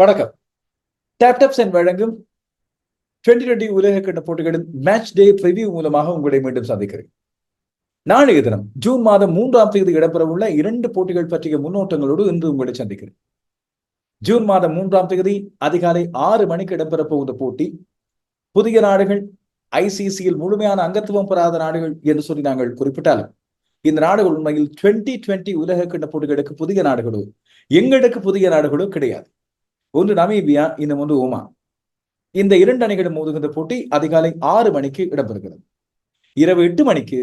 வணக்கம். டேப்டப்ஸ் வழங்கும் twenty twenty உலக கண்ட போட்டிகளின் மேட்ச் டே ரிவ்யூ மூலமாக உங்களை மீண்டும் சந்திக்கிறேன். நாளைய தினம் ஜூன் மாதம் மூன்றாம் தேதி இடம்பெறவுள்ள இரண்டு போட்டிகள் பற்றிய முன்னோட்டங்களோடு இன்று உங்களை சந்திக்கிறேன். ஜூன் மாதம் மூன்றாம் தேதி அதிகாலை ஆறு மணிக்கு இடம்பெறப் போகிற போட்டி புதிய நாடுகள் ஐசிசியில் முழுமையான அங்கத்துவம் பெறாத நாடுகள் என்று சொல்லி நாங்கள் குறிப்பிட்டாலும் இந்த நாடுகள் உண்மையில் டுவெண்டி டுவெண்டி உலக கிண்ண போட்டிகளுக்கு புதிய நாடுகளோ எங்களுக்கு புதிய நாடுகளோ கிடையாது. ஒன்று நமீபியா இன்னும் ஒன்று ஓமான் இந்த இரண்டு அணிகளும் மோதுகின்ற போட்டி அதிகாலை ஆறு மணிக்கு இடம்பெறுகிறது. இரவு எட்டு மணிக்கு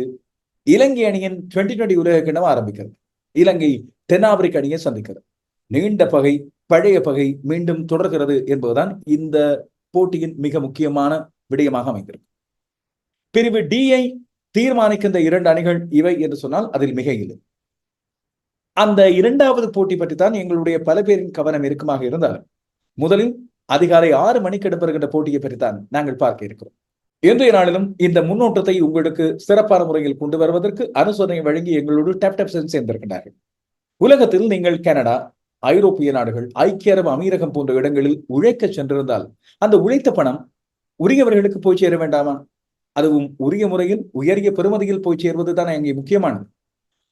இலங்கை அணியின் டுவெண்டி டுவெண்டி உலக கிண்ணம் ஆரம்பிக்கிறது. இலங்கை தென்னாப்பிரிக்க அணியை சந்திக்கிறது. நீண்ட பகை பழைய பகை மீண்டும் தொடர்கிறது என்பதுதான் இந்த போட்டியின் மிக முக்கியமான விடயமாக அமைந்திருக்கு பிரிவு டியை தீர்மானிக்கின்ற இரண்டு அணிகள் இவை என்று சொன்னால் அதில் மிக இல்லை அந்த இரண்டாவது போட்டி பற்றி தான் எங்களுடைய பல பேரின் கவனம் இருக்குமாக இருந்தாலும் முதலில் அதிகாலை ஆறு மணிக்கு இடம்பெறுகின்ற போட்டியை பற்றித்தான் நாங்கள் பார்க்க இருக்கிறோம். இன்றைய நாளிலும் இந்த முன்னோட்டத்தை உங்களுக்கு சிறப்பான முறையில் கொண்டு வருவதற்கு அனுசரணை வழங்கி எங்களோடு டேப் டேப் சேர்ந்திருக்கிறார்கள் உலகத்தில் நீங்கள் கனடா ஐரோப்பிய நாடுகள் ஐக்கிய அரபு அமீரகம் போன்ற இடங்களில் உழைக்க சென்றிருந்தால் அந்த உழைத்த பணம் உரியவர்களுக்கு போய் சேர வேண்டாமா? அதுவும் உரிய முறையில் உயரிய பெறுமதியில் போய் சேர்வது தான் அங்கே முக்கியமானது.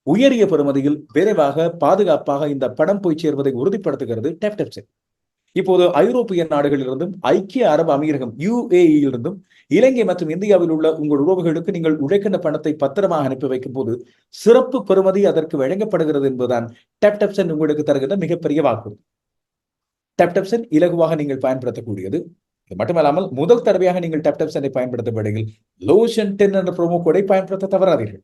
உயரிய பெறுமதியில் விரைவாக பாதுகாப்பாக இந்த படம் போய் சேர்வதை உறுதிப்படுத்துகிறது டேப் இப்போது ஐரோப்பிய நாடுகளிலிருந்தும் ஐக்கிய அரபு அமீரகம் யுஏஇலிருந்தும் இலங்கை மற்றும் இந்தியாவில் உள்ள உங்கள் உறவுகளுக்கு நீங்கள் உழைக்கின்ற பணத்தை பத்திரமாக அனுப்பி வைக்கும் போது சிறப்பு பெறுமதி அதற்கு வழங்கப்படுகிறது என்பதுதான் டெப்டப்சன் உங்களுக்கு தருகின்ற மிகப்பெரிய வாக்குறுதி டெப்டப்சன் இலகுவாக நீங்கள் பயன்படுத்தக்கூடியது. இது மட்டுமல்லாமல் முதல் தடவையாக நீங்கள் டெப்டப்சனை பயன்படுத்தும் வேளையில் லோஷன் டென் என்ற ப்ரோமோ கோடை பயன்படுத்த தவறாதீர்கள்.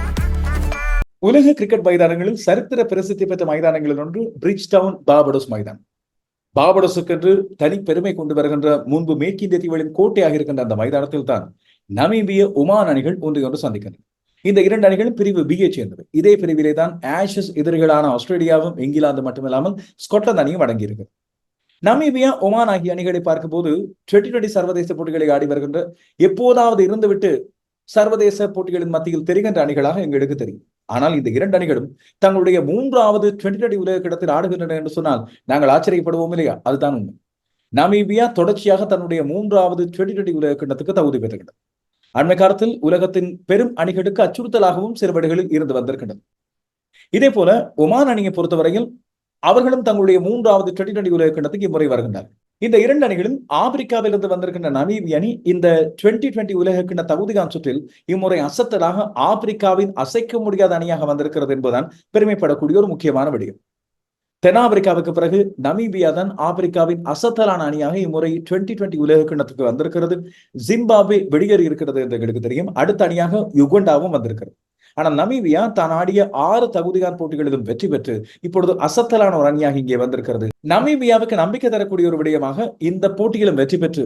உலக கிரிக்கெட் மைதானங்களில் சரித்திர பிரசித்தி பெற்ற மைதானங்களில் ஒன்று பிரிட்ஜ் டவுன் பாபடோஸ் மைதானம். பாபடோஸுக்கென்று தனி பெருமை கொண்டு வருகின்ற முன்பு மேற்கிந்திய தீவுகளின் கோட்டையாக இருக்கின்ற அந்த மைதானத்தில் தான் நமீபிய ஒமான் அணிகள் ஒன்று ஒன்று சந்திக்கின்றன. இந்த இரண்டு அணிகளும் பிரிவு பியை சேர்ந்தது இதே பிரிவிலே தான் ஆஷஸ் எதிரிகளான ஆஸ்திரேலியாவும் இங்கிலாந்து மட்டுமில்லாமல் ஸ்கொட்லாந்து அணியும் அடங்கியிருக்கிறது நமீபியா ஒமான் ஆகிய அணிகளை பார்க்கும்போது டுவெண்டி டுவெண்டி சர்வதேச போட்டிகளை ஆடி வருகின்ற எப்போதாவது இருந்துவிட்டு சர்வதேச போட்டிகளின் மத்தியில் தெரிகின்ற அணிகளாக எங்களுக்கு தெரியும். ஆனால் இந்த இரண்டு அணிகளும் தங்களுடைய மூன்றாவது டுவெண்டி டுவெண்டி உலக கிடத்தில் ஆடுகின்றன என்று சொன்னால் நாங்கள் ஆச்சரியப்படுவோம் இல்லையா? அதுதான் உண்மை. நமீபியா தொடர்ச்சியாக தன்னுடைய மூன்றாவது டுவெண்டி டுவெண்டி உலக கிண்ணத்துக்கு தகுதி பெறுகிறது அண்மை காலத்தில் உலகத்தின் பெரும் அணிகளுக்கு அச்சுறுத்தலாகவும் சிறுவடிகளில் இருந்து வந்திருக்கின்றது. இதே போல ஒமான் அணியை பொறுத்தவரையில் அவர்களும் தங்களுடைய மூன்றாவது டுவெண்டி டுவெண்டி உலக கிண்ணத்துக்கு இம்முறை வருகின்றார்கள். இந்த இரண்டு அணிகளும் ஆப்பிரிக்காவிலிருந்து வந்திருக்கின்ற நமீபி அணி இந்த டுவெண்டி டுவெண்டி உலக தகுதிகான் சுற்றில் இம்முறை அசத்தலாக ஆப்பிரிக்காவின் அசைக்க முடியாத அணியாக வந்திருக்கிறது என்பதுதான் பெருமைப்படக்கூடிய ஒரு முக்கியமான விடயம். தென்னாப்பிரிக்காவுக்கு பிறகு நமீபியா தான் ஆப்பிரிக்காவின் அசத்தலான அணியாக இம்முறை டுவெண்டி டுவெண்டி உலக கிண்ணத்துக்கு வந்திருக்கிறது. ஜிம்பாபே வெளியேறி இருக்கிறது என்று எங்களுக்கு தெரியும். அடுத்த அணியாக யுகண்டாவும் வந்திருக்கிறது. ஆனால் நமீபியா தான் ஆடிய ஆறு தகுதிகான் போட்டிகளிலும் வெற்றி பெற்று இப்பொழுது அசத்தலான ஒரு அணியாக இங்கே வந்திருக்கிறது. நமீபியாவுக்கு நம்பிக்கை தரக்கூடிய ஒரு விடயமாக இந்த போட்டியிலும் வெற்றி பெற்று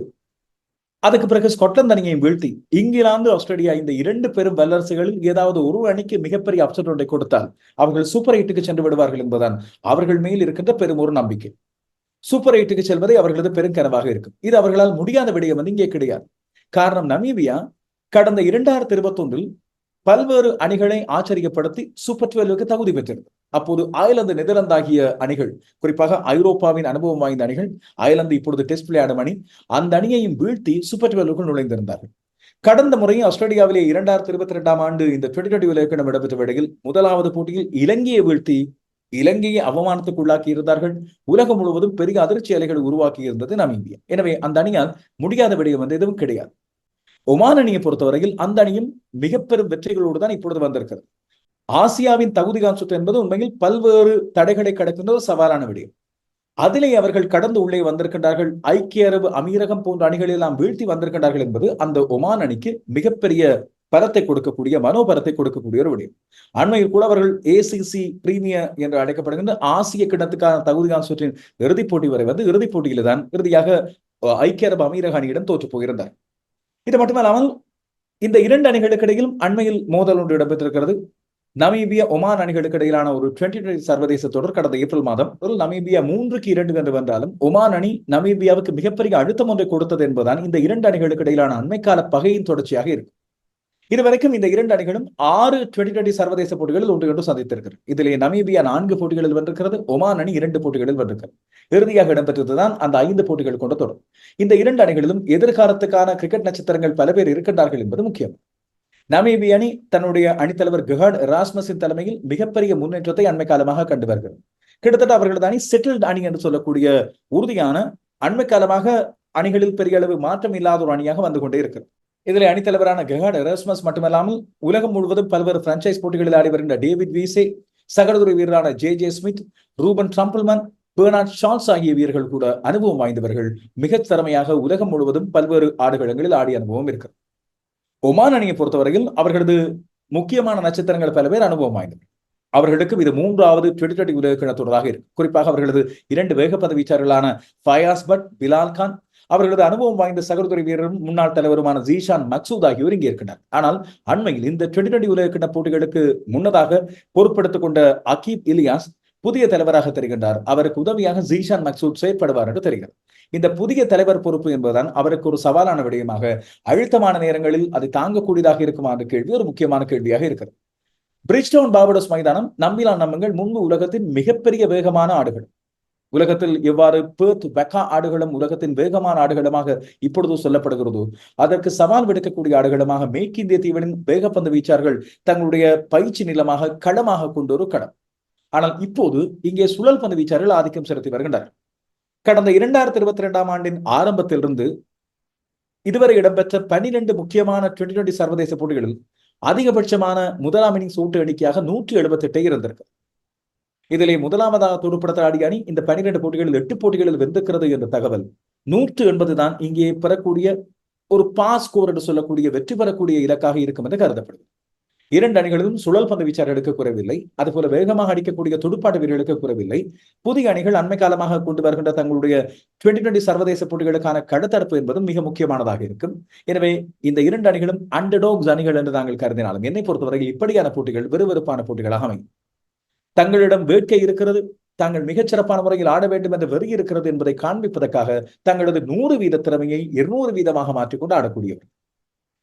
அதுக்கு பிறகு ஸ்காட்லாந்து அணியையும் வீழ்த்தி இங்கிலாந்து ஆஸ்திரேலியா இந்த இரண்டு பெரும் வல்லரசுகளில் ஏதாவது ஒரு அணிக்கு மிகப்பெரிய அப்செட் ஒன்றை கொடுத்தால் அவர்கள் சூப்பர் எயிட்டுக்கு சென்று விடுவார்கள் என்பதுதான் அவர்கள் மேல் இருக்கின்ற பெரும் ஒரு நம்பிக்கை. சூப்பர் எயிட்டுக்கு செல்வதே அவர்களது பெருங்கனவாக இருக்கும். இது அவர்களால் முடியாத விடயம் வந்து இங்கே கிடையாது. காரணம் நமீபியா கடந்த இரண்டாயிரத்தி இருபத்தி ஒன்றில் பல்வேறு அணிகளை ஆச்சரியப்படுத்தி சூப்பர் டுவெல்வுக்கு தகுதி பெற்றிருந்தது. அப்போது அயர்லாந்து நெதர்லாந்து ஆகிய அணிகள் குறிப்பாக ஐரோப்பாவின் அனுபவம் வாய்ந்த அணிகள் அயர்லாந்து இப்பொழுது டெஸ்ட் விளையாடும் அணி அந்த அணியையும் வீழ்த்தி சூப்பர் டுவெல்வுக்குள் நுழைந்திருந்தார்கள். கடந்த முறையும் ஆஸ்திரேலியாவிலே இரண்டாயிரத்தி இருபத்தி ரெண்டாம் ஆண்டு இந்த டுவெண்டி டுவெண்டி உலகம் இடம்பெற்ற வேளையில் முதலாவது போட்டியில் இலங்கையை வீழ்த்தி இலங்கையை அவமானத்துக்குள்ளாக்கி இருந்தார்கள். உலகம் முழுவதும் பெரிய அதிர்ச்சி அலைகளை உருவாக்கி இருந்தது நமீபியா எனவே அந்த அணியால் முடியாத விடயம் வந்து எதுவும் கிடையாது. ஒமான் அணியை பொறுத்தவரையில் அந்த அணியும் மிகப்பெரும் பெரும் வெற்றிகளோடு தான் இப்பொழுது வந்திருக்கிறது. ஆசியாவின் தகுதி சுற்று என்பது உண்மையில் பல்வேறு தடைகளை கடக்கின்ற ஒரு சவாலான விடயம். அதிலே அவர்கள் கடந்து உள்ளே வந்திருக்கின்றார்கள். ஐக்கிய அரபு அமீரகம் போன்ற அணிகளை எல்லாம் வீழ்த்தி வந்திருக்கின்றார்கள் என்பது அந்த ஒமான் அணிக்கு மிகப்பெரிய பரத்தை கொடுக்கக்கூடிய மனோபரத்தை கொடுக்கக்கூடிய ஒரு விடயம். அண்மையில் கூட அவர்கள் ஏசிசி பிரீமியர் என்று அழைக்கப்படுகின்ற ஆசிய கிண்ணத்துக்கான தகுதியான சுற்றின் இறுதிப் போட்டி வரை வந்து இறுதிப் போட்டியில தான் இறுதியாக ஐக்கிய அரபு அமீரக அணியிடம் தோற்று போயிருந்தார். இது மட்டுமல்லாமல் இந்த இரண்டு அணிகளுக்கு இடையிலும் அண்மையில் மோதல் ஒன்று இடம்பெற்றிருக்கிறது. நமீபிய ஒமான் அணிகளுக்கு இடையிலான ஒரு டுவெண்டி டுவெண்டி சர்வதேச தொடர் கடந்த ஏப்ரல் மாதம். ஒரு நமீபியா மூன்றுக்கு இரண்டு என்று வென்றாலும் ஒமான் அணி நமீபியாவுக்கு மிகப்பெரிய அழுத்தம் ஒன்றை கொடுத்தது என்பதுதான் இந்த இரண்டு அணிகளுக்கு இடையிலான அண்மைக்கால பகையின் தொடர்ச்சியாக இருக்கும் இதுவரைக்கும் இந்த இரண்டு அணிகளும் ஆறு டுவெண்டி டுவெண்டி சர்வதேச போட்டிகளில் ஒன்று என்று சந்தித்திருக்கிறது இதிலே நமீபியா நான்கு போட்டிகளில் வென்றிருக்கிறது ஒமான் அணி இரண்டு போட்டிகளில் வென்றிருக்கிறது இறுதியாக இடம்பெற்றதுதான் அந்த ஐந்து போட்டிகள் கொண்ட தொடர். இந்த இரண்டு அணிகளிலும் எதிர்காலத்துக்கான கிரிக்கெட் நட்சத்திரங்கள் பல பேர் இருக்கின்றார்கள் என்பது முக்கியம். நமீபிய அணி தன்னுடைய அணித்தலைவர் கஹாட் ராஸ்மஸின் தலைமையில் மிகப்பெரிய முன்னேற்றத்தை அண்மை காலமாக கண்டு வருகிறது. கிட்டத்தட்ட அவர்களது அணி செட்டில்டு அணி என்று சொல்லக்கூடிய உறுதியான அண்மை காலமாக அணிகளில் பெரிய அளவு மாற்றம் இல்லாத ஒரு அணியாக வந்து கொண்டே இருக்கிறது. இதில் அணித்தலைவரான கெஹாட் எரஸ்மஸ் மட்டுமல்லாமல் உலகம் முழுவதும் பல்வேறு பிரான்ச்சைஸ் போட்டிகளில் ஆடி வருகின்ற டேவிட் வீசே சகடதுறை வீரரான J J Smith Ruben Trumpelmann Bernard Scholtz ஆகிய வீரர்கள் கூட அனுபவம் வாய்ந்தவர்கள். மிகத் திறமையாக உலகம் முழுவதும் பல்வேறு ஆடுகளங்களில் ஆடிய அனுபவம் இருக்கிறது ஒமான் அணியை பொறுத்தவரையில் அவர்களது முக்கியமான நட்சத்திரங்கள் பல பேர் அனுபவம் வாய்ந்தவர்கள் அவர்களுக்கும் இது மூன்றாவது டுவெண்டி டுவெண்டி உலக தொடராக இருக்கும் குறிப்பாக அவர்களது இரண்டு வேக பதவீச்சாளர்களான ஃபயாஸ் பட் பிலால் கான் அவர்களது அனுபவம் வாய்ந்த சகோதரி வீரரும் முன்னாள் தலைவருமான ஜீஷான் மக்சூத் ஆகியோர் இங்கே இருக்கின்றனர். ஆனால் அண்மையில் இந்த டுவெண்டி டுவெண்டி உலக போட்டிகளுக்கு முன்னதாக பொறுப்பெடுத்துக் கொண்ட அகீப் இலியாஸ் புதிய தலைவராக தெரிகின்றார். அவருக்கு உதவியாக ஜீஷான் மக்சூத் செயற்படுவார் என்று தெரிகிறது. இந்த புதிய தலைவர் பொறுப்பு என்பதுதான் அவருக்கு ஒரு சவாலான விடயமாக அழுத்தமான நேரங்களில் அதை தாங்கக்கூடியதாக இருக்குமா என்ற கேள்வி ஒரு முக்கியமான கேள்வியாக இருக்கிறது. பிரிட்ஜ்டவுன் பாபடோஸ் மைதானம் நம்பிலான் நம்பங்கள் முன்பு உலகத்தின் மிகப்பெரிய வேகமான ஆடுகள். உலகத்தில் எவ்வாறு பேர்த் பெக்கா ஆடுகளும் உலகத்தின் வேகமான ஆடுகளுமாக இப்பொழுது சொல்லப்படுகிறதோ. அதற்கு சவால் விடுக்கக்கூடிய ஆடுகளுமாக மேற்கு இந்திய தீவின் வேகப்பந்து வீச்சார்கள் தங்களுடைய பயிற்சி நிலமாக களமாக கொண்டு ஒரு களம். ஆனால் இப்போது இங்கே சுழல் பந்து வீச்சார்கள் ஆதிக்கம் செலுத்தி வருகின்றனர். கடந்த இரண்டாயிரத்தி இருபத்தி இரண்டாம் ஆண்டின் ஆரம்பத்திலிருந்து இதுவரை இடம்பெற்ற பனிரெண்டு முக்கியமான டுவெண்டி டுவெண்டி சர்வதேச போட்டிகளில் அதிகபட்சமான முதலாம் இன்னிங்ஸ் ஓட்டு எண்ணிக்கையாக நூற்றி எழுபத்தி எட்டை இருந்திருக்கு. இதிலே முதலாவதாக துடுப்படுத்த ஆடிய அணி இந்த பனிரெண்டு போட்டிகளில் எட்டு போட்டிகளில் வெந்துக்கிறது என்ற தகவல். நூற்று எண்பது தான் இங்கே பெறக்கூடிய ஒரு பாஸ் ஸ்கோர் என்று சொல்லக்கூடிய வெற்றி பெறக்கூடிய இலக்காக இருக்கும் என்று கருதப்படுது இரண்டு அணிகளிலும் சுழல் பந்து வீச்சாளர்களுக்கு குறைவில்லை. அதுபோல வேகமாக அடிக்கக்கூடிய துடுப்பாட்ட வீரர்களுக்கு குறைவில்லை. புதிய அணிகள் அண்மை காலமாக கொண்டு வருகின்ற தங்களுடைய டுவெண்டி டுவெண்டி சர்வதேச போட்டிகளுக்கான கடுத்தடுப்பு என்பதும் மிக முக்கியமானதாக இருக்கும். எனவே இந்த இரண்டு அணிகளும் அண்டர்டோக்ஸ் அணிகள் என்று நாங்கள் கருதினாலும் என்னை பொறுத்தவரையில் இப்படியான போட்டிகள் விறுவிறுப்பான போட்டிகளாக அமையும். தங்களிடம் வேட்கை இருக்கிறது. தாங்கள் மிகச்சிறப்பான முறையில் ஆட வேண்டும் என்ற வெறி இருக்கிறது என்பதை காண்பிப்பதற்காக தங்களது நூறு வீத திறமையை இருநூறு வீதமாக மாற்றிக்கொண்டு ஆடக்கூடியவர்.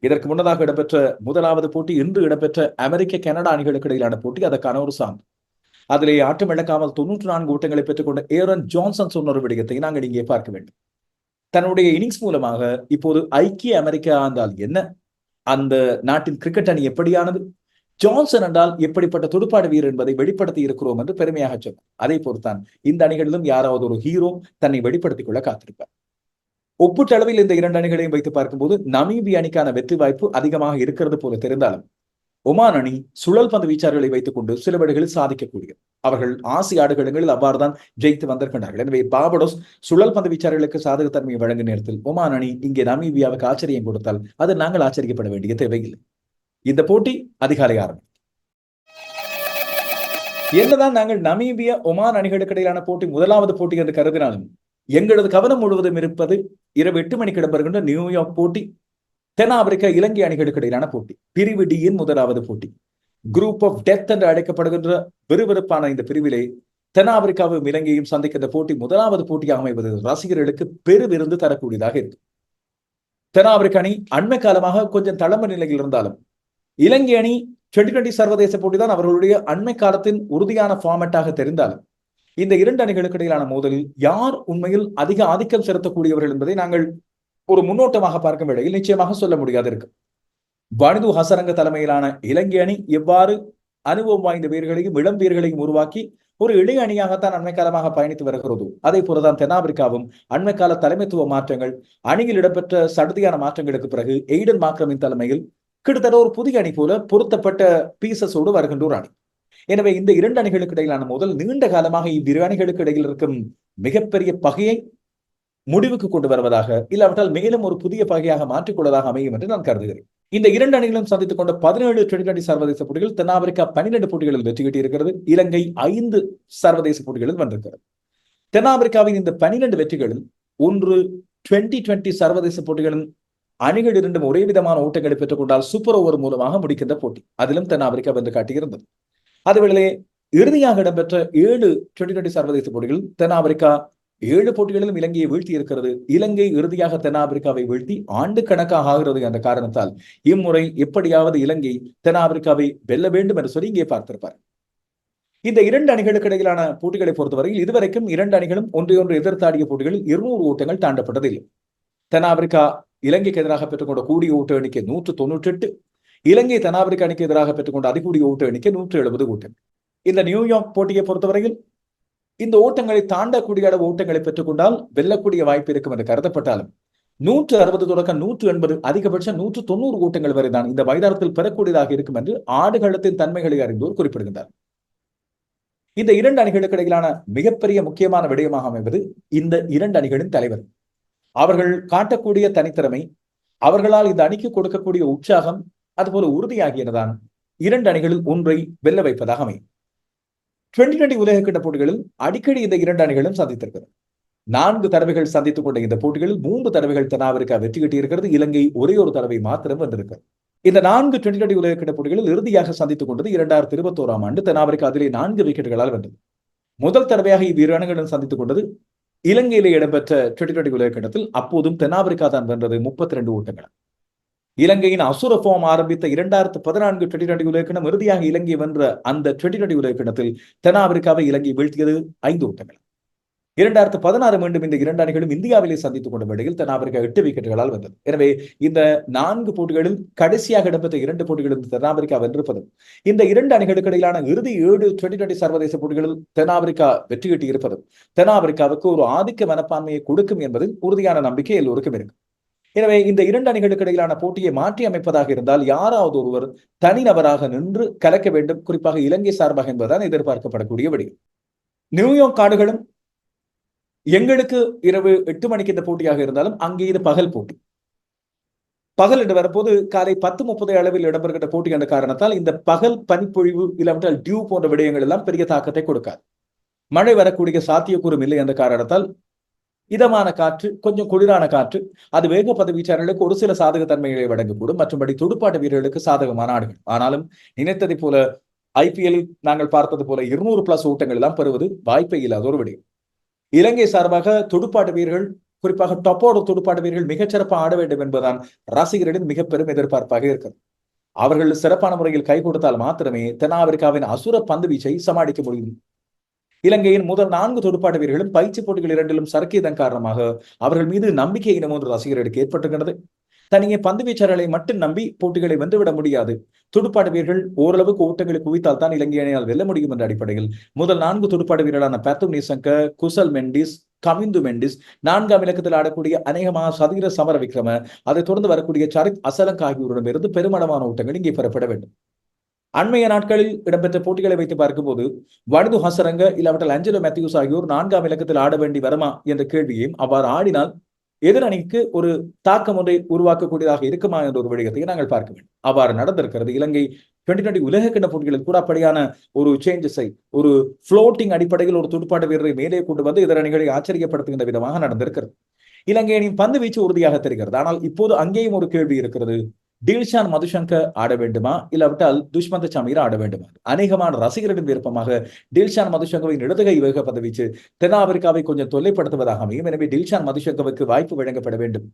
இதற்கு முன்னதாக இடம்பெற்ற முதலாவது போட்டி இன்று இடம்பெற்ற அமெரிக்க கனடா அணிகளுக்கு இடையிலான போட்டி அதற்கான ஒரு சான்று. அதிலே ஆட்டம் இழக்காமல் தொன்னூற்று நான்கு ஓட்டங்களை பெற்றுக்கொண்ட ஏரன் ஜான்சன் சொன்ன ஒரு விடயத்தை நாங்கள் இங்கே பார்க்க வேண்டும். தன்னுடைய இன்னிங்ஸ் மூலமாக இப்போது ஐக்கிய அமெரிக்கா என்றால் என்ன? அந்த நாட்டின் கிரிக்கெட் அணி எப்படியானது? ஜான்சன் என்றால் எப்படிப்பட்ட துடுப்பாடு வீரர் என்பதை வெளிப்படுத்தி இருக்கிறோம் என்று பெருமையாக சொன்னார். அதை பொறுத்தான் இந்த அணிகளிலும் யாராவது ஒரு ஹீரோ தன்னை வெளிப்படுத்திக் கொள்ள காத்திருப்பார். ஒப்புட்டளவில் இந்த இரண்டு அணிகளையும் வைத்து பார்க்கும்போது நமீபிய அணிக்கான வெற்றி வாய்ப்பு அதிகமாக இருக்கிறது போல தெரிந்தாலும் ஒமான் அணி சுழல் பந்து வீச்சாளர்களை வைத்துக் கொண்டு சில வேளைகளில் சாதிக்கக்கூடியது. அவர்கள் ஆசிய ஆடுகளங்களில் அவ்வாறுதான் ஜெயித்து வந்திருக்கின்றார்கள். எனவே பாபடோஸ் சுழல் பந்து வீச்சாளர்களுக்கு சாதகத்தன்மையை வழங்கும் நேரத்தில் ஒமான் அணி இங்கே நமீபியாவுக்கு ஆச்சரியம் கொடுத்தால் அது நாங்கள் ஆச்சரியப்பட வேண்டிய தேவையில்லை. இந்த போட்டி அதிகாலை ஆரம்பி என்னதான் நாங்கள் நமீபிய ஒமான் அணிகளுக்கு இடையிலான போட்டி முதலாவது போட்டி என்று கருதினாலும் எங்களது கவனம் முழுவதும் இருப்பது இரவு எட்டு மணிக்கு இடம்பெறுகின்ற நியூயார்க் போட்டி தென்னாப்பிரிக்கா இலங்கை அணிகளுக்கு இடையிலான போட்டி பிரிவு டியின் முதலாவது போட்டி. குரூப் ஆஃப் டெத் என்று அழைக்கப்படுகின்ற விறுவிறுப்பான இந்த பிரிவிலே தென்னாப்பிரிக்காவும் இலங்கையும் சந்திக்கின்ற போட்டி முதலாவது போட்டியாக அமைவது ரசிகர்களுக்கு பெருவிருந்து தரக்கூடியதாக இருக்கு தென்னாப்பிரிக்க அணி அண்மை காலமாக கொஞ்சம் தளம்பு நிலையில் இருந்தாலும் இலங்கை அணி டுவெண்டி டுவெண்டி சர்வதேச போட்டிதான் அவர்களுடைய அண்மை காலத்தின் உறுதியான ஃபார்மேட்டாக தெரிந்தாலும் இந்த இரண்டு அணிகளுக்கு இடையிலான மோதலில் யார் உண்மையில் அதிக ஆதிக்கம் செலுத்தக்கூடியவர்கள் என்பதை நாங்கள் ஒரு முன்னோட்டமாக பார்க்கும் வேளையில் நிச்சயமாக சொல்ல முடியாது இருக்கு வனிது ஹசரங்க தலைமையிலான இலங்கை அணி எவ்வாறு அனுபவம் வாய்ந்த வீரர்களையும் இளம் வீரர்களையும் உருவாக்கி ஒரு இளைய அணியாகத்தான் அண்மை காலமாக பயணித்து வருகிறதோ அதே போலதான் தென்னாப்பிரிக்காவும் அண்மை கால தலைமைத்துவ மாற்றங்கள் அணியில் இடம்பெற்ற சடுதியான மாற்றங்களுக்கு பிறகு எய்டன் மாக்ரமின் தலைமையில் கிட்டத்தட்ட ஒரு புதிய அணி போல பொருத்தப்பட்ட பீசஸோடு வருகின்ற ஒரு அணி. எனவே இந்த இரண்டு அணிகளுக்கு இடையிலான முதல் நீண்ட காலமாக இவ்விரு அணிகளுக்கு இடையில் இருக்கும் மிகப்பெரிய பகையை முடிவுக்கு கொண்டு வருவதாக இல்லாவிட்டால் மேலும் ஒரு புதிய பகையாக மாற்றிக்கொள்வதாக அமையும் என்று நான் கருதுகிறேன். இந்த இரண்டு அணிகளும் சந்தித்துக் கொண்ட பதினேழு டுவெண்டி டுவெண்டி சர்வதேச போட்டிகள் தென்னாப்பிரிக்கா பன்னிரண்டு போட்டிகளில் வெற்றி கிட்டியிருக்கிறது இலங்கை ஐந்து சர்வதேச போட்டிகளில் வந்திருக்கிறது. தென்னாப்பிரிக்காவின் இந்த பன்னிரண்டு வெற்றிகளில் ஒன்று டுவெண்டி டுவெண்டி சர்வதேச போட்டிகளின் அணிகள் இரண்டும் ஒரே விதமான ஓட்டங்களை பெற்றுக் கொண்டால் சூப்பர் ஓவர் மூலமாக முடிக்கின்ற போட்டி. அதிலும் தென் ஆப்பிரிக்கா வென்று காட்டியிருந்தது. அதுவேளை இறுதியாக இடம்பெற்ற ஏழு டுவெண்டி டுவெண்டி சர்வதேச போட்டிகளில் தென்னாப்பிரிக்கா ஏழு போட்டிகளிலும் இலங்கையை வீழ்த்தி இருக்கிறது. இலங்கை இறுதியாக தென்னாப்பிரிக்காவை வீழ்த்தி ஆண்டு கணக்காக ஆகிறது என்ற காரணத்தால் இம்முறை எப்படியாவது இலங்கை தென்னாப்பிரிக்காவை வெல்ல வேண்டும் என்று சொல்லி இங்கே பார்த்திருப்பார். இந்த இரண்டு அணிகளுக்கு இடையிலான போட்டிகளை பொறுத்தவரையில் இதுவரைக்கும் இரண்டு அணிகளும் ஒன்றையொன்று எதிர்த்தாடிய போட்டிகளில் இருநூறு ஓட்டங்கள் தாண்டப்பட்டதில்லை. தென்னாப்பிரிக்கா இலங்கைக்கு எதிராக பெற்றுக்கொண்ட கூடிய ஓட்ட எண்ணிக்கை நூற்று தொன்னூற்றி எட்டு இலங்கை தென்னாப்பிரிக்க அணிக்கு எதிராக பெற்றுக்கொண்ட அதிகூடிய ஓட்டு எண்ணிக்கை நூற்று எழுபது கூட்டம் இந்த நியூயார்க் போட்டியை பொறுத்தவரையில் இந்த ஓட்டங்களை தாண்டக்கூடிய அளவு ஓட்டங்களை பெற்றுக்கொண்டால் வெல்லக்கூடிய வாய்ப்பு இருக்கும் என்று கருதப்பட்டாலும் நூற்று அறுபது தொடக்கம் நூற்று எண்பது அதிகபட்சம் நூற்று தொண்ணூறு ஓட்டங்கள் வரை தான் இந்த மைதானத்தில் பெறக்கூடியதாக இருக்கும் என்று ஆடுகளத்தின் தன்மைகளை அறிந்தோர் குறிப்பிடுகின்றார். இந்த இரண்டு அணிகளுக்கு இடையிலான மிகப்பெரிய முக்கியமான விடயமாக அமைவது இந்த இரண்டு அணிகளின் தலைவர். அவர்கள் காட்டக்கூடிய தனித்திறமை அவர்களால் இந்த அணிக்கு கொடுக்கக்கூடிய உற்சாகம் அதுபோல உறுதியாகியதுதான். இரண்டு அணிகளில் ஒன்றை வெல்ல வைப்பதாக அமையும். டுவெண்டி டுவெண்டி உலகக்கிட்ட போட்டிகளில் அடிக்கடி இந்த இரண்டு அணிகளும் சந்தித்திருக்கிறது. நான்கு தடவைகள் சந்தித்துக் கொண்ட இந்த போட்டிகளில் மூன்று தடவைகள் தென்னாப்பிரிக்கா வெற்றி கிட்டியிருக்கிறது. இலங்கை ஒரே ஒரு தடவை மாத்திரம் வென்றிருக்கிறது. இந்த நான்கு டுவெண்டி டுவெண்டி உலகக்கிட்ட போட்டிகளில் இறுதியாக சந்தித்துக் கொண்டது இரண்டாயிரத்தி இருபத்தோராம் ஆண்டு தென்னாப்பிரிக்கா அதிலே நான்கு விக்கெட்டுகளால் வென்றது. முதல் தடவையாக இவ்விரு அணிகளும் சந்தித்துக் கொண்டது இலங்கையில இடம்பெற்ற டுவெண்டி டுவெண்டி உலகக்கட்டத்தில் அப்போதும் தென்னாப்பிரிக்கா தான் வென்றது முப்பத்தி ரெண்டு ஓட்டங்கள். இலங்கையின் அசுர ஃபார்ம் ஆரம்பித்த இரண்டாயிரத்து பதினான்கு டுவெண்டி டுவெண்டி உலகக்கிணம் இறுதியாக இலங்கை வென்ற அந்த டுவெண்டி டுவெண்டி உலகக்கிணத்தில் தென்னாப்பிரிக்காவை இலங்கை வீழ்த்தியது ஐந்து ஓட்டங்கள். இரண்டாயிரத்து பதினாறு மீண்டும் இந்த இரண்டு அணிகளும் இந்தியாவிலே சந்தித்துக் கொண்ட வேளையில் தென்னாப்பிரிக்கா எட்டு விக்கெட்டுகளால் வந்தது எனவே இந்த நான்கு போட்டிகளில் கடைசியாக இடம்பெற்ற இரண்டு போட்டிகளில் தென்னாப்பிரிக்கா வென்றிருப்பதும் இந்த இரண்டு அணிகளுக்கு இடையிலான இறுதி ஏழு டுவெண்டி டுவெண்டி சர்வதேச போட்டிகளில் தென்னாப்பிரிக்கா வெற்றி கிட்டி இருப்பதும் தென்னாப்பிரிக்காவுக்கு ஒரு ஆதிக்க மனப்பான்மையை கொடுக்கும் என்பதில் உறுதியான நம்பிக்கை எல்லோருக்கும் இருக்கு. எனவே இந்த இரண்டு அணிகளுக்கு இடையிலான போட்டியை மாற்றி அமைப்பதாக இருந்தால் யாராவது ஒருவர் தனிநபராக நின்று கலக்க வேண்டும். குறிப்பாக இலங்கை சார்பாக என்பதுதான் எதிர்பார்க்கப்படக்கூடிய வடிவம் நியூயார்க் காடுகளும் எங்களுக்கு இரவு எட்டு மணிக்கு இந்த போட்டியாக இருந்தாலும் அங்கே இது பகல் போட்டி. பகல் என்று வரும்போது காலை பத்து முப்பது அளவில் இடம்பெறுகின்ற போட்டி என்ற காரணத்தால் இந்த பகல் பனிப்பொழிவு இல்லாவிட்டால் டியூ போன்ற விடயங்கள் எல்லாம் பெரிய தாக்கத்தை கொடுக்காது. மழை வரக்கூடிய சாத்தியக்கூறும் இல்லை என்ற காரணத்தால் இதமான காற்று கொஞ்சம் குளிரான காற்று அது வேக பதவீச்சாளர்களுக்கு ஒரு சில சாதக தன்மைகளை வழங்கக்கூடும். மற்றும்படி துடுப்பாட்ட வீரர்களுக்கு சாதகமான ஆடுகள். ஆனாலும் நினைத்ததை போல ஐபிஎல் நாங்கள் பார்த்தது போல இருநூறு பிளஸ் ஓட்டங்கள் எல்லாம் பெறுவது வாய்ப்பே இல்லாத ஒரு விடயம். இலங்கை சார்பாக துடுப்பாட்ட வீரர்கள் குறிப்பாக டொப்போட துடுப்பாட்ட வீரர்கள் மிகச்சிறப்பாக ஆட வேண்டும் என்பதுதான் ரசிகர்களின் மிக பெரும் எதிர்பார்ப்பாக இருக்கிறது. அவர்கள் சிறப்பான முறையில் கை கொடுத்தால் மாத்திரமே தென்னாப்பிரிக்காவின் அசுர பந்து வீச்சை சமாளிக்க முடியும். இலங்கையின் முதல் நான்கு துடுப்பாட்ட வீரர்களும் பயிற்சி போட்டிகள் இரண்டிலும் சறுக்கியதன் காரணமாக அவர்கள் மீது நம்பிக்கை இனம் ஒன்று ரசிகர்களுக்கு ஏற்பட்டிருக்கிறது. தனியே பந்து வீச்சாளர்களை மட்டும் நம்பி போட்டிகளை வந்துவிட முடியாது. துடுப்பாட்ட வீரர்கள் ஓரளவுக்கு ஓட்டங்களை குவித்தால் தான் இலங்கை அணியால் வெல்ல முடியும் என்ற அடிப்படையில். முதல் நான்கு துடுப்பாட்ட வீரரான பேத்தும் நிசங்கர் குசல் மெண்டிஸ் கமிந்து மெண்டிஸ் நான்காம் இலக்கத்தில் ஆடக்கூடிய அநேகமாக சதீர சமர விக்ரம அதைத் தொடர்ந்து வரக்கூடிய சரித் அசலங்க் ஆகியோரிடமிருந்து பெருமளவான ஓட்டங்கள் இங்கே பெறப்பட வேண்டும். அண்மைய நாட்களில் இடம்பெற்ற போட்டிகளை வைத்து பார்க்கும்போது வடுது ஹசரங்க இல்லாவற்றால் அஞ்சலோ மேத்யூஸ் ஆகியோர் நான்காம் இலக்கத்தில் ஆட வேண்டி வருமா என்ற கேள்வியையும் அவ்வாறு ஆடினால் எதிரணிக்கு ஒரு தாக்கம் ஒன்றை உருவாக்கக்கூடியதாக இருக்குமா என்ற ஒரு விடயத்தை நாங்கள் பார்க்க வேண்டும். அவ்வாறு நடந்திருக்கிறது. இலங்கை டுவெண்டி டுவெண்டி உலக கிண்ண போட்டிகளில் கூட அப்படியான ஒரு சேஞ்சஸை ஒரு ஃப்ளோட்டிங் அடிப்படையில் ஒரு துடுப்பாட்ட வீரரை மேலே கொண்டு வந்து எதிரணிகளை ஆச்சரியப்படுத்துகின்ற விதமாக நடந்திருக்கிறது. இலங்கையின் பந்து வீச்சு உறுதியாக தெரிகிறது. ஆனால் இப்போது அங்கேயும் ஒரு கேள்வி இருக்கிறது. டில்ஷான் மதுசங்கர் ஆட வேண்டுமா? இல்லாவிட்டால் துஷ்மந்த சாமியர் ஆட வேண்டுமா? அநேகமான ரசிகர்களின் விருப்பமாக டில்ஷான் மதுசங்கவின் இடதுகை வேக பதவிச்சு தென்னாப்பிரிக்காவை கொஞ்சம் தொல்லைப்படுத்துவதாக அமையும். எனவே டில்ஷான் மதுசங்கவுக்கு வாய்ப்பு வழங்கப்பட வேண்டும்.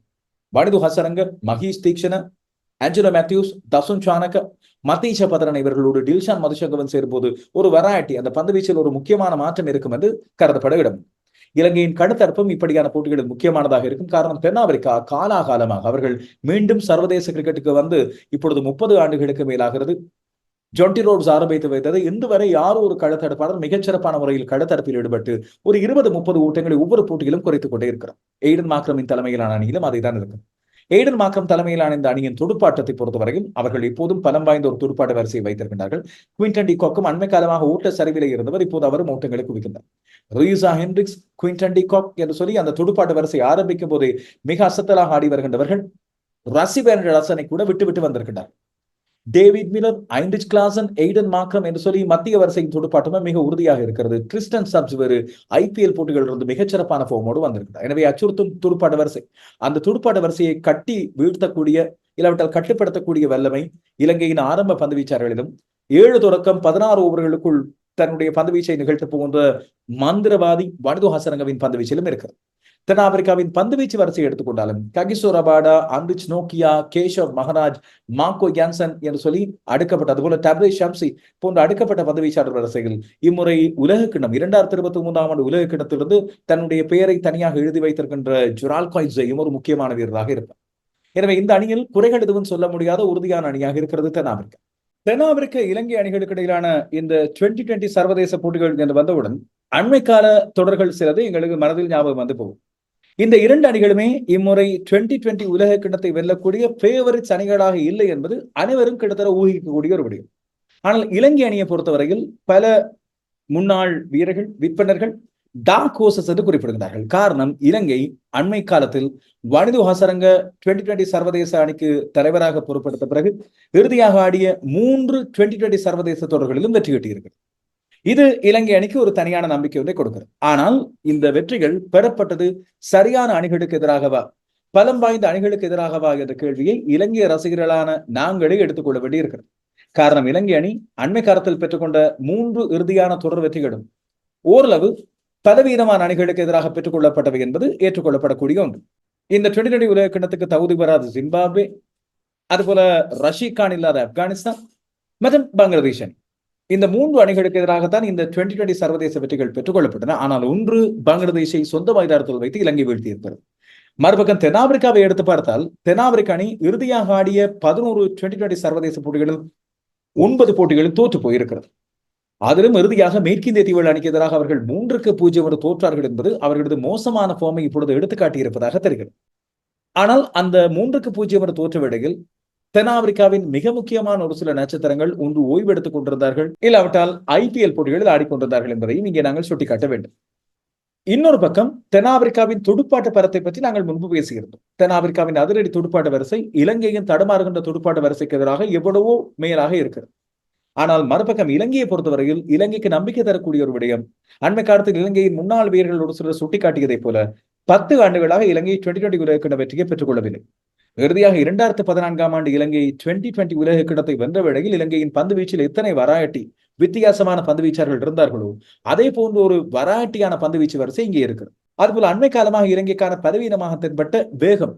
வனிது ஹசரங்க மகீஷ் தீக்ஷண ஆஞ்சலோ மேத்யூஸ் தசுன் சானக மத்தீஷ பதரன் இவர்களோடு டில்ஷான் மதுசங்கவன் சேரும்போது ஒரு வெரைட்டி அந்த பந்து வீச்சில் ஒரு முக்கியமான மாற்றம் இருக்கும் என்று கருதப்பட இடம் இலங்கையின் கடுத்தரப்பும் இப்படியான போட்டிகளில் முக்கியமானதாக இருக்கும். காரணம் தென்னாப்பிரிக்கா காலாகாலமாக அவர்கள் மீண்டும் சர்வதேச கிரிக்கெட்டுக்கு வந்து இப்பொழுது முப்பது ஆண்டுகளுக்கு மேலாகிறது. ஜொண்டி ரோட்ஸ் ஆரம்பித்து வைத்தது. இன்று வரை யாரோ ஒரு களத்தடுப்பாளர் மிகச்சிறப்பான முறையில் களத்தடுப்பில் ஈடுபட்டு ஒரு இருபது முப்பது ஓட்டங்களை ஒவ்வொரு போட்டியிலும் குறைத்துக் கொண்டே இருக்கிறார். எய்டன் மாக்ரமின் தலைமையிலான அணியிலும் அதை தான் இருக்கும். எய்டன் மாக்கம் தலைமையிலான இந்த அணியின் துடுப்பாட்டத்தை பொறுத்தவரையில் அவர்கள் இப்போதும் பலம் வாய்ந்த ஒரு துடுப்பாட்ட வரிசையை வைத்திருக்கின்றார்கள். குவிண்டன் டிகாக்கும் அண்மை காலமாக ஓட்ட சரிவிலே இருந்தவர் இப்போது அவரும் ஓட்டங்களை குவிக்கின்றார். Reeza Hendricks Quinton de Kock என்று சொல்லி அந்த துடுப்பாட்ட வரிசை ஆரம்பிக்கும் போதே மிக அசத்தலாக ஆடி வருகின்றவர்கள் ரசிபேன் ரசனை கூட விட்டு விட்டு வந்திருக்கிறார் David Miller Heinrich Klaasen Aiden Markram என்று சொல்லி மத்திய வரிசையின் துடுப்பாட்டமே மிக உறுதியாக இருக்கிறது. கிறிஸ்டன் சப்ஸ் வேறு ஐபிஎல் போட்டிகள் இருந்து மிகச்சிறப்பான ஃபோமோடு வந்திருக்கிறார் எனவே அச்சுறுத்தும் துடுப்பாட்ட வரிசை. அந்த துடுப்பாட்ட வரிசையை கட்டி வீழ்த்தக்கூடிய இல்லாவிட்டால் கட்டுப்படுத்தக்கூடிய வல்லமை இலங்கையின் ஆரம்ப பந்து வீச்சாளர்களிலும் ஏழு தொடக்கம் பதினாறு ஓவர்களுக்குள் தன்னுடைய பந்துவீச்சை நிகழ்த்த போன்ற மந்திரவாதி வனிது ஹசரங்கவின் பந்துவீச்சிலும் இருக்கிறது. தென்னாப்பிரிக்காவின் பந்துவீச்சு வரிசையை வரிசை எடுத்துக்கொண்டாலும் ககிசோ ரபாடா அந்திச் நோக்கியா கேஷவ் மகராஜ் மாக்கோ யான்சன் என்று சொல்லி அடுக்கப்பட்ட அதுபோல டப்ரே ஷம்சி போன்ற அடுக்கப்பட்ட பந்து வீச்சாளர் வரிசைகள் இம்முறை உலக கிண்ணம் இரண்டாயிரத்தி இருபத்தி மூன்றாம் ஆண்டு உலக கிண்ணத்திலிருந்து தன்னுடைய பெயரை தனியாக எழுதி வைத்திருக்கின்ற ஜுரால் காய்ஸையும் ஒரு முக்கியமான வீரராக இருப்பார். எனவே இந்த அணியில் குறைகள் எதுவும் சொல்ல முடியாத உறுதியான அணியாக இருக்கிறது தென்னாப்பிரிக்கா தென்னாப்பிரிக்க இலங்கை அணிகளுக்கு இடையிலான இந்த டுவெண்டி டுவெண்டி சர்வதேச போட்டிகள் என்று வந்தவுடன் அண்மை கால தொடர்கள் சிலது எங்களுக்கு மனதில் ஞாபகம் வந்து போகும். இந்த இரண்டு அணிகளுமே இம்முறை டுவெண்டி டுவெண்டி உலக கிண்ணத்தை வெல்லக்கூடிய ஃபேவரிட்ஸ் அணிகளாக இல்லை என்பது அனைவரும் கிட்டத்தட்ட ஊகிக்கக்கூடிய ஒரு விடயம். ஆனால் இலங்கை அணியை பொறுத்தவரையில் பல முன்னாள் வீரர்கள் விற்பனர்கள் டார்க் ஹோசஸ் என்று குறிப்பிடுகிறார்கள் காரணம் இலங்கை அண்மை காலத்தில் வனிது ஹாசரங்க டுவெண்டி டுவெண்டி சர்வதேச அணிக்கு தலைவராக பொறுப்பெடுத்த பிறகு இறுதியாக ஆடிய மூன்று டுவெண்டி டுவெண்டி சர்வதேச தொடர்களிலும் வெற்றி கிட்டியிருக்கிறது இது இலங்கை அணிக்கு ஒரு தனியான நம்பிக்கை ஒன்றை கொடுக்கிறது ஆனால் இந்த வெற்றிகள் பெறப்பட்டது சரியான அணிகளுக்கு எதிராகவா? பலம் வாய்ந்த அணிகளுக்கு எதிராகவா என்ற கேள்வியை இலங்கை ரசிகர்களான நாங்களே எடுத்துக்கொள்ள வேண்டியிருக்கிறது. காரணம் இலங்கை அணி அண்மை காலத்தில் பெற்றுக்கொண்ட மூன்று இறுதியான தொடர் வெற்றிகளும் ஓரளவு பலவீனமான அணிகளுக்கு எதிராக பெற்றுக்கொள்ளப்பட்டவை என்பது ஏற்றுக்கொள்ளப்படக்கூடிய ஒன்று. இந்த டுவெண்டி டுவெண்டி உலக கிண்ணத்துக்கு தகுதி பெறாத ஜிம்பாப்வே அதுபோல ரஷீத் கான் இல்லாத ஆப்கானிஸ்தான் மற்றும் பங்களாதேஷ் அணி. இந்த மூன்று அணிகளுக்கு எதிராகத்தான் இந்த டுவெண்டி டுவெண்டி சர்வதேச வெற்றிகள் பெற்றுக் கொள்ளப்பட்டன ஆனால் ஒன்று பங்களாதேஷை சொந்த மைதானத்தில் வைத்து இலங்கை வீழ்த்தியிருக்கிறது. மறுபக்கம் தென்னாப்பிரிக்காவை எடுத்து பார்த்தால் தென்னாப்பிரிக்க அணி இறுதியாக ஆடிய பதினோரு டுவெண்டி டுவெண்டி சர்வதேச போட்டிகளில் ஒன்பது போட்டிகளில் தோற்று போயிருக்கிறது. அதிலும் இறுதியாக மேற்கிந்திய தீவுகள் அணிக்கு எதிராக அவர்கள் மூன்றுக்கு பூஜ்ஜியம் என்று தோற்றார்கள் என்பது அவர்களது மோசமான ஃபார்மை இப்பொழுது எடுத்துக்காட்டியிருப்பதாக தெரிகிறது. ஆனால் அந்த மூன்றுக்கு பூஜ்ஜியம் என்று தோற்ற வேளையில் தென்னாப்பிரிக்காவின் மிக முக்கியமான ஒரு சில நட்சத்திரங்கள் ஒன்று ஓய்வெடுத்துக் கொண்டிருந்தார்கள். இல்லாவிட்டால் ஐபிஎல் போட்டிகளில் ஆடிக்கொண்டிருந்தார்கள் என்பதையும் இங்கே நாங்கள் சுட்டிக்காட்ட வேண்டும். இன்னொரு பக்கம் தென்னாப்பிரிக்காவின் துடுப்பாட்ட பரத்தை பற்றி நாங்கள் முன்பு பேசியிருந்தோம். தென்னாப்பிரிக்காவின் அதிரடி துடுப்பாட்ட வரிசை இலங்கையின் தடுமாறுகின்ற துடுப்பாட்ட வரிசைக்கு எதிராக எவ்வளவோ மேலாக இருக்கிறது. ஆனால் மறுபக்கம் இலங்கையை பொறுத்தவரையில் இலங்கைக்கு நம்பிக்கை தரக்கூடிய ஒரு விடயம் அண்மை காலத்தில் இலங்கையின் முன்னாள் வீரர்கள் ஒரு சிலர் சுட்டிக்காட்டியதைப் போல பத்து ஆண்டுகளாக இலங்கை டுவெண்டி டுவெண்டி உலகக்கிண வெற்றியை பெற்றுக் கொள்ளவில்லை இறுதியாக இரண்டாயிரத்து பதினான்காம் ஆண்டு இலங்கை டுவெண்டி டுவெண்டி உலக கிண்ணத்தை வென்ற வேளையில் இலங்கையின் பந்து வீச்சில் எத்தனை வராயட்டி வித்தியாசமான பந்து வீச்சார்கள் இருந்தார்களோ அதே போன்ற ஒரு வராயட்டியான பந்து வீச்சு வரிசை இங்கே இருக்கிறது அதுபோல் அண்மை காலமாக இலங்கைக்கான பதவீனமாக தென்பட்ட வேகம்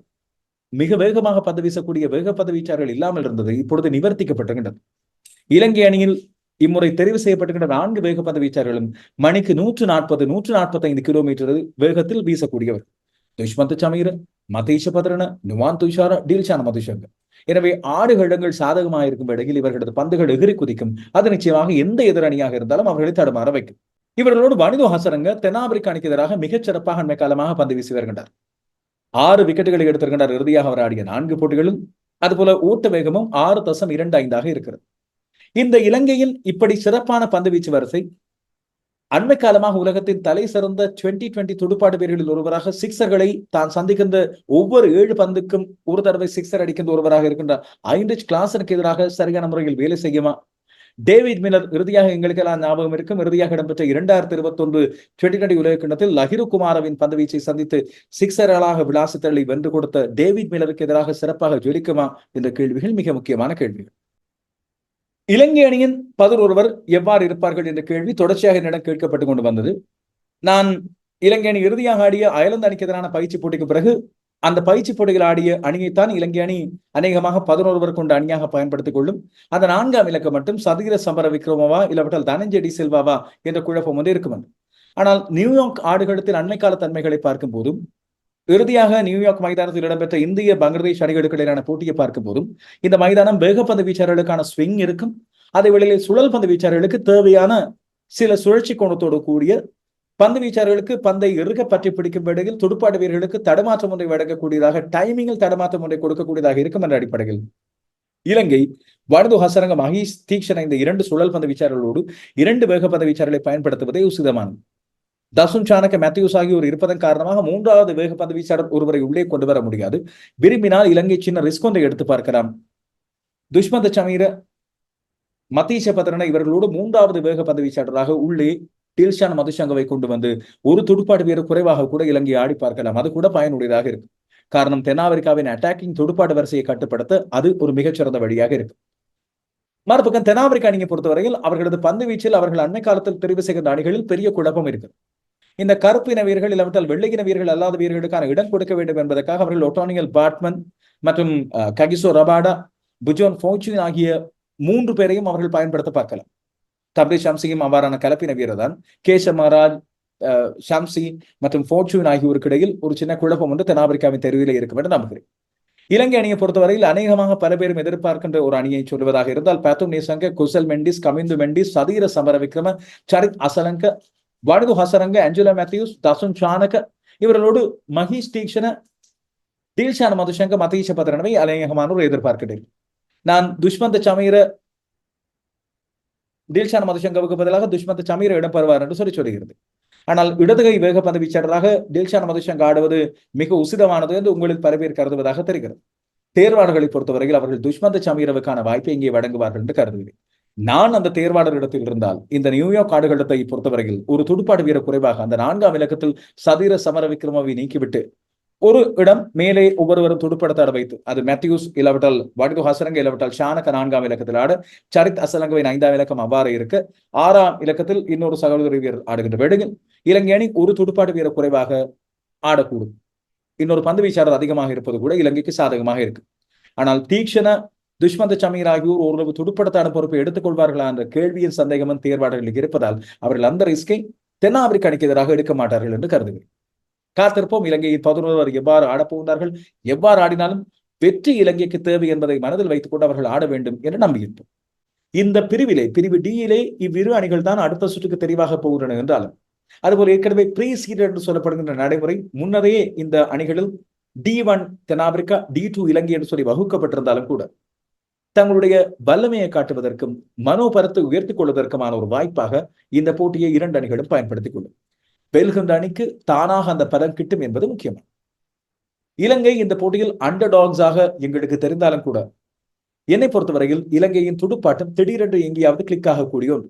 மிக வேகமாக பந்து வீசக்கூடிய வேக பந்து வீச்சாளர்கள் இல்லாமல் இருந்தது இப்பொழுது நிவர்த்திக்கப்பட்டுகின்றது இலங்கை அணியில் இம்முறை தெரிவு செய்யப்பட்டுகின்ற நான்கு வேக பந்து வீச்சாளர்களும் மணிக்கு நூற்று நாற்பது நூற்று நாற்பத்தைந்து கிலோமீட்டர் வேகத்தில் வீசக்கூடியவர். துஷ்மந்த சமீர மதீஷ பதரன நுவான் துஷார டீல்ஷான மதுஷங்க. எனவே ஆறு இடங்கள் சாதகமாக இருக்கும் வேளையில் இவர்களது பந்துகள் எகிரி குதிக்கும். அது நிச்சயமாக எந்த எதிர் அணியாக இருந்தாலும் அவர்களை தடுமாற வைக்கும். இவர்களோடு வனிதோ ஹசரங்க தென்னாப்பிரிக்க அணிக்கு எதிராக மிகச் சிறப்பாக அண்மை காலமாக பந்து வீசி வருகின்றார். ஆறு விக்கெட்டுகளை எடுத்திருக்கின்றார் இறுதியாக அவர் ஆடிய நான்கு போட்டிகளும் அதுபோல ஊட்ட வேகமும் ஆறு தசம் இரண்டு ஐந்தாக இருக்கிறது. இந்த இலங்கையில் இப்படி சிறப்பான பந்து வீச்சு வரிசை அண்மை காலமாக உலகத்தின் தலை சிறந்த டுவெண்டி டுவெண்டி துடுப்பாட்டு வீரர்களில் ஒருவராக சிக்ஸர்களை தான் சந்திக்கின்ற ஒவ்வொரு ஏழு பந்துக்கும் ஒரு தடவை சிக்ஸர் அடிக்கின்ற ஒருவராக இருக்கின்ற ஐந்து கிளாஸனுக்கு எதிராக சரியான முறையில் வேலை செய்யுமா? டேவிட் மில்லர் இறுதியாக எங்களுக்கு எல்லாம் ஞாபகம் இருக்கும். இறுதியாக இடம்பெற்ற இரண்டாயிரத்தி இருபத்தி ஒன்று டுவெண்டி டுவெண்டி உலக கிண்ணத்தில் லஹிரு குமாரவின் பந்து வீச்சை சந்தித்து சிக்ஸர்களாக விளாசத்தள்ளி வென்று கொடுத்த டேவிட் மில்லருக்கு எதிராக சிறப்பாக ஜொலிக்குமா என்ற கேள்விகள் மிக முக்கியமான கேள்விகள். இலங்கை அணியின் பதினொருவர் எவ்வாறு இருப்பார்கள் என்ற கேள்வி தொடர்ச்சியாக என்னிடம் கேட்கப்பட்டு கொண்டு வந்தது. நான் இலங்கை அணி இறுதியாக ஆடிய அயர்லாந்து அணிக்கு எதிரான பயிற்சி போட்டிக்கு பிறகு அந்த பயிற்சி போட்டிகள் ஆடிய அணியைத்தான் இலங்கை அணி அநேகமாக பதினோருவர் கொண்ட அணியாக பயன்படுத்திக் கொள்ளும். அந்த நான்காம் இலக்கம் மட்டும் சதுகிர சம்பர விக்ரமவா தனஞ்சய டி செல்வாவா என்ற குழப்பம் வந்து இருக்கும் ஆனால் நியூயார்க் ஆடுகளத்தில் அண்மை கால தன்மைகளை பார்க்கும் போதும் இறுதியாக நியூயார்க் மைதானத்தில் இடம்பெற்ற இந்திய பங்களாதேஷ் அணிகளுக்கு இடையிலான போட்டியை பார்க்கும் போதும் இந்த மைதானம் வேகப்பந்து வீச்சாளர்களுக்கான ஸ்விங் இருக்கும். அதே வேளையில் சுழல் பந்து வீச்சாளர்களுக்கு தேவையான சில சுழற்சி கோணத்தோடு கூடிய பந்து வீச்சாளர்களுக்கு பந்தை இறுக பற்றி பிடிக்கும் வேளையில் துடுப்பாட்டு வீரர்களுக்கு தடமாற்றம் ஒன்றை வழங்கக்கூடியதாக டைமிங்கில் தடமாற்றம் ஒன்றை கொடுக்கக்கூடியதாக இருக்கும் என்ற அடிப்படையில். இலங்கை வடது ஹசரங்க மகேஷ் தீக்ஷண இந்த இரண்டு சுழல் பந்து வீச்சாளர்களோடு இரண்டு வேகப்பந்து வீச்சாளர்களை பயன்படுத்துவதே உசிதமானது. தசுன் சாணக்க மேத்யூஸ் ஆகியோர் இருப்பதன் காரணமாக மூன்றாவது வேகப்பந்து வீச்சாளர் ஒருவரை உள்ளே கொண்டு வர முடியாது. விரும்பினால் இலங்கை சின்ன ரிஸ்க் ஒன்றை எடுத்து பார்க்கலாம். துஷ்மந்த சமீர மத்தீச பத்திரன இவர்களோடு மூன்றாவது வேகப்பந்து வீச்சாளராக உள்ளே டில்ஷான் மதுசங்கவை கொண்டு வந்து ஒரு துடுப்பாடு வீரர் குறைவாக கூட இலங்கை ஆடி பார்க்கலாம். அது கூட பயனுடையதாக இருக்கு காரணம் தென்னாப்பிரிக்காவின் அட்டாக்கிங் துடுப்பாடு வரிசையை கட்டுப்படுத்த அது ஒரு மிகச்சிறந்த வழியாக இருக்கு மறுபக்கம் தென்னாப்பிரிக்கா அணியை பொறுத்தவரையில் அவர்களது பந்து வீச்சில் அவர்கள் அண்மை காலத்தில் தெரிவு செய்கின்ற அணிகளில் பெரிய குழப்பம் இருக்கு இந்த கருப்பின வீரர்கள் இல்லாவிட்டால் வெள்ளையின வீரர்கள் அல்லாத வீரர்களுக்கான இடம் கொடுக்க வேண்டும் என்பதற்காக அவர்கள் ஒட்டானியல் பாட்மன் மற்றும் ககிசோ ரபாடா புஜோன் ஃபோச்சின் ஆகிய மூன்று பேரையும் அவர்கள் பயன்படுத்த பார்க்கலாம். தப்ரி ஷம்சியும் அவ்வாறான கலப்பின வீரர் தான். கேச மகாராஜ் ஷம்சி மற்றும் ஃபோர்ச்சூன் ஆகியோருக்கு இடையில் ஒரு சின்ன குழப்பம் ஒன்று தென்னாப்பிரிக்காவின் தெருவில் இருக்கும் என்று நம்புகிறேன். இலங்கை அணியை பொறுத்தவரையில் அநேகமாக பல பேரும் எதிர்பார்க்கின்ற ஒரு அணியை சொல்வதாக இருந்தால் பேத்தும் நேசங்க குசல் மெண்டிஸ் கமிந்து மெண்டிஸ் சதீர சமர விக்ரம சரித் அசலங்க வடுது ஹசரங்க அஞ்சலா மேத்யூஸ் தசுன் சானக இவர்களோடு மஹீஷ் தீக்ஷண டீல்ஷான மதுசங்க மதீஷ பத்திரனவை அநேகமானோர் எதிர்பார்க்கிறேன் நான் துஷ்மந்த சமீர டீல்ஷான மதுசங்கவுக்கு பதிலாக துஷ்மந்த சமீர இடம் பெறுவார் என்று சொல்லி சொல்கிறது ஆனால் இடதுகை வேகப்பந்து வீச்சாளராக டில்ஷான் மதுசங்க ஆடுவது மிக உசிதமானது என்று உங்களில் பல பேர் கருதுவதாக தெரிகிறது தேர்வாளர்களை பொறுத்தவரையில் அவர்கள் துஷ்மந்த சமீரவுக்கான வாய்ப்பை இங்கே வழங்குவார்கள் என்று கருதுகிறேன் நான் அந்த தேர்வாளர் இடத்தில் இருந்தால் இந்த நியூயார்க் ஆடுகளத்தை பொறுத்தவரையில் ஒரு துடுப்பாடு வீரர் குறைவாக அந்த நான்காம் இலக்கத்தில் சதீர சமர விக்ரமவை நீக்கிவிட்டு ஒரு இடம் மேலே ஒவ்வொருவரும் துடுப்படுத்தாட வைத்து அது மேத்யூஸ் இல்லாவிட்டால் வடிது ஹசரங்க இல்லாவிட்டால் ஷானக நான்காம் இலக்கத்தில் ஆட சரித் அசலங்கவின் ஐந்தாம் இலக்கம் அவ்வாறு இருக்கு. ஆறாம் இலக்கத்தில் இன்னொரு சகோதரி வீரர் ஆடுகின்ற வேடுகள். இலங்கை அணி ஒரு துடுப்பாடு வீரர் குறைவாக ஆடக்கூடும். இன்னொரு பந்து வீச்சாளர் அதிகமாக இருப்பது கூட இலங்கைக்கு சாதகமாக இருக்கு. ஆனால் தீக்ஷண துஷ்மந்த சமீர் ஆகியோர் ஓரளவு துடுப்படுத்தான பொறுப்பை எடுத்துக்கொள்வார்களா என்ற கேள்வியின் சந்தேகமும் தேர்வாளர்களுக்கு இருப்பதால் அவர்கள் அந்த ரிஸ்கை தென்னாப்பிரிக்க அணிக்கு எதிராக எடுக்க மாட்டார்கள் என்று கருதுகிறேன். காத்திருப்போம். இலங்கையில் பதினோருவர் எவ்வாறு ஆடப்போகிறார்கள் எவ்வாறு ஆடினாலும் வெற்றி இலங்கைக்கு தேவை என்பதை மனதில் வைத்துக் கொண்டு அவர்கள் ஆட வேண்டும் என்று நம்பியிருப்போம். இந்த பிரிவிலே பிரிவு டியிலே இவ்விரு அணிகள் தான் அடுத்த சுற்றுக்கு தெரிவாக போகின்றன என்றாலும் அதுபோல் ஏற்கனவே ப்ரீ சீட் என்று சொல்லப்படுகின்ற நடைமுறை முன்னரே இந்த அணிகளில் டி ஒன் தென்னாப்பிரிக்கா டி டூ இலங்கை என்று சொல்லி வகுக்கப்பட்டிருந்தாலும் கூட தங்களுடைய வல்லமையை காட்டுவதற்கும் மனோபரத்தை உயர்த்தி கொள்வதற்குமான ஒரு வாய்ப்பாக இந்த போட்டியை இரண்டு அணிகளும் பயன்படுத்திக் கொள்ளும். வெல்கின்ற அணிக்கு தானாக அந்த பதம் கிட்டும் என்பது முக்கியமான இலங்கை இந்த போட்டியில் அண்டர் டாக்ஸாக எங்களுக்கு தெரிந்தாலும் கூட என்னை பொறுத்தவரையில் இலங்கையின் துடுப்பாட்டம் திடீரென்று எங்கேயாவது கிளிக் ஆகக்கூடிய ஒன்று.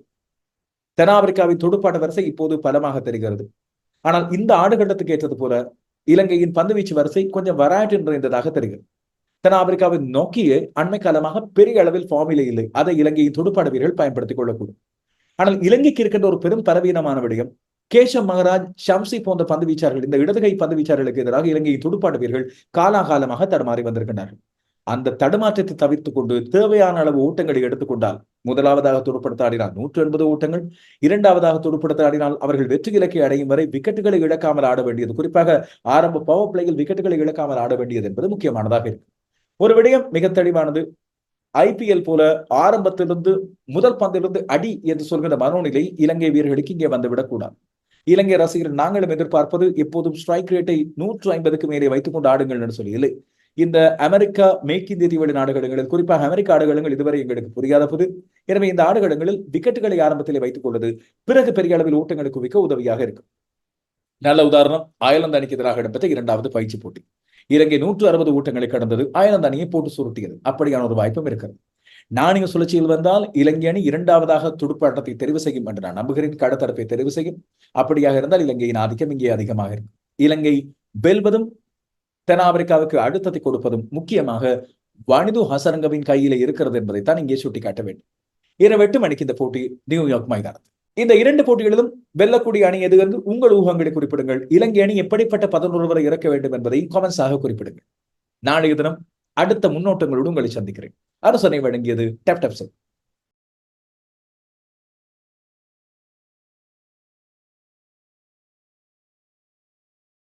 தென்னாப்பிரிக்காவின் துடுப்பாட்ட வரிசை இப்போது பலமாக தெரிகிறது. ஆனால் இந்த ஆடுகளத்துக்கு ஏற்றது போல இலங்கையின் பந்துவீச்சு வரிசை கொஞ்சம் வராட்டு நிறைந்ததாக தெரிகிறது. தென்னாப்பிரிக்காவை நோக்கியே அண்மை காலமாக பெரிய அளவில் ஃபார்மிலே இல்லை. அதை இலங்கையின் துடுப்பாட வீரர்கள் பயன்படுத்திக் கொள்ளக்கூடும். ஆனால் இலங்கைக்கு இருக்கின்ற ஒரு பெரும் பலவீனமான விடயம் கேஷவ் மகராஜ் ஷம்சி போன்ற பந்து வீச்சார்கள் இந்த இடதுகை பந்து வீச்சார்களுக்கு எதிராக இலங்கையின் துடுப்பாட வீரர்கள் காலாகாலமாக தடுமாறி வந்திருக்கிறார்கள் அந்த தடுமாற்றத்தை தவிர்த்து கொண்டு தேவையான அளவு ஊட்டங்களை எடுத்துக்கொண்டால் முதலாவதாக துடுப்படுத்த ஆடினால் நூற்று எண்பது ஊட்டங்கள் இரண்டாவதாக துடுப்படுத்த ஆடினால் அவர்கள் வெற்றி இலக்கை அடையும் வரை விக்கெட்டுகளை இழக்காமல் ஆட வேண்டியது குறிப்பாக ஆரம்ப பவர் பிளேயில் விக்கெட்டுகளை இழக்காமல் ஆட வேண்டியது என்பது முக்கியமானதாக இருக்கு. ஒரு விடயம் மிக தெளிவானது. ஐபிஎல் போல ஆரம்பத்திலிருந்து முதல் பந்திலிருந்து அடி என்று சொல்கிற மனோநிலை இலங்கை வீரர்களுக்கு இங்கே வந்துவிடக்கூடாது இலங்கை ரசிகர் நாங்களும் எதிர்பார்ப்பது எப்போதும் ஸ்ட்ரைக் ரேட்டை நூற்று ஐம்பதுக்கு மேலே வைத்துக் கொண்டு ஆடுங்கள் என்று சொல்லி இல்லை. இந்த அமெரிக்கா மேற்கு இந்திய தீவழி நாடுகளில் குறிப்பாக அமெரிக்க ஆடுகளங்கள் இதுவரை எங்களுக்கு புரியாத எனவே இந்த ஆடுகளங்களில் விக்கெட்டுகளை ஆரம்பத்திலே வைத்துக் கொள்வது பிறகு பெரிய அளவில் ஓட்டங்களை குவிக்க உதவியாக இருக்கும். நல்ல உதாரணம் அயர்லாந்து அணிக்கு எதிராக இடம்பெற்ற இரண்டாவது பயிற்சி போட்டி. இலங்கை நூற்று அறுபது ஓட்டங்களை கடந்தது ஆயிரம் அணியை போட்டு சுருட்டியது. அப்படியான ஒரு வாய்ப்பும் இருக்கிறது. நாணய சுழற்சியில் வந்தால் இலங்கை அணி இரண்டாவதாக துடுப்பாட்டத்தை தெரிவு செய்யும் என்று நான் நம்புகிறேன். கடத்தரப்பை தெரிவு செய்யும். அப்படியாக இருந்தால் இலங்கையின் ஆதிக்கம் இங்கே அதிகமாக இருக்கும். இலங்கை வெல்வதும் தென்னாப்பிரிக்காவுக்கு அழுத்தத்தை கொடுப்பதும் முக்கியமாக வனிது ஹசரங்கவின் கையில இருக்கிறது என்பதைத்தான் இங்கே சுட்டிக்காட்ட வேண்டும். இரவு எட்டு மணிக்கு இந்த போட்டி நியூயார்க் மைதானத்தில். இந்த இரண்டு போட்டிகளிலும் வெல்லக்கூடிய அணி எது என்று உங்கள் ஊகங்களை குறிப்பிடுங்கள். இலங்கை அணி எப்படிப்பட்ட பதினொருவரை இறக்க வேண்டும் என்பதையும் கமெண்ட்ஸாக குறிப்பிடுங்கள். நாளைய தினம் அடுத்த முன்னோட்டங்களோடு உங்களை சந்திக்கிறேன். அரசனை வழங்கியது டெப் டெப் செல்.